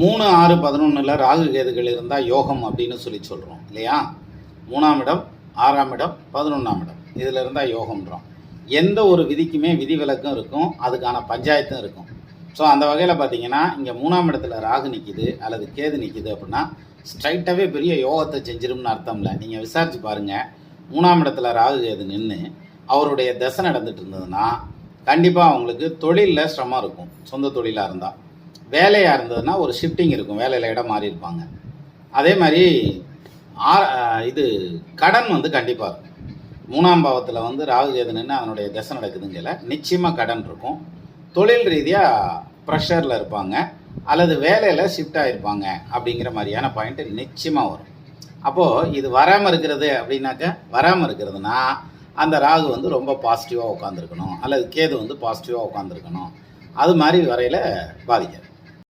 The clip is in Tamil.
மூணு ஆறு பதினொன்றில் ராகு கேதுகள் இருந்தால் யோகம் அப்படின்னு சொல்லி சொல்கிறோம் இல்லையா? மூணாம் இடம் ஆறாம் இடம் பதினொன்றாம் இடம். இதில் இருந்தால் யோகம்ன்றோம் எந்த ஒரு விதிக்குமே விதிவிலக்கும் இருக்கும் அதுக்கான பஞ்சாயத்தும் இருக்கும். ஸோ அந்த வகையில் பார்த்தீங்கன்னா இங்கே மூணாம் இடத்துல ராகு நிற்கிது அல்லது கேது நிற்கிது அப்படின்னா ஸ்ட்ரைட்டாகவே பெரிய யோகத்தை செஞ்சிரும்னு அர்த்தம் இல்லை நீங்கள் விசாரிச்சு பாருங்கள் மூணாம் இடத்துல ராகு கேது நின்று அவருடைய தசை நடந்துட்டு இருந்ததுன்னா கண்டிப்பாக அவங்களுக்கு தொழிலில் சிரமம் இருக்கும். சொந்த தொழிலாக இருந்தால் வேலையாக இருந்ததுன்னா ஒரு ஷிஃப்டிங் இருக்கும். வேலையில் இடம் மாறி இருப்பாங்க. அதே மாதிரி ஆ- இது கடன் வந்து கண்டிப்பாக இருக்கும். மூணாம் பாவத்தில் வந்து ராகு கேதுன்னு அதனுடைய திசை நடக்குதுங்கல நிச்சயமாக கடன் இருக்கும். தொழில் ரீதியாக ப்ரெஷரில் இருப்பாங்க. அல்லது வேலையில் ஷிஃப்ட் ஆகிருப்பாங்க அப்படிங்கிற மாதிரியான பாயிண்ட்டு நிச்சயமாக வரும். அப்போது இது வராமல் இருக்கிறது அப்படின்னாக்க வராமல் இருக்கிறதுனா அந்த ராகு வந்து ரொம்ப பாசிட்டிவாக உட்காந்துருக்கணும் அல்லது கேது வந்து பாசிட்டிவாக உட்காந்துருக்கணும் அது மாதிரி வரையில் பாதிக்காது.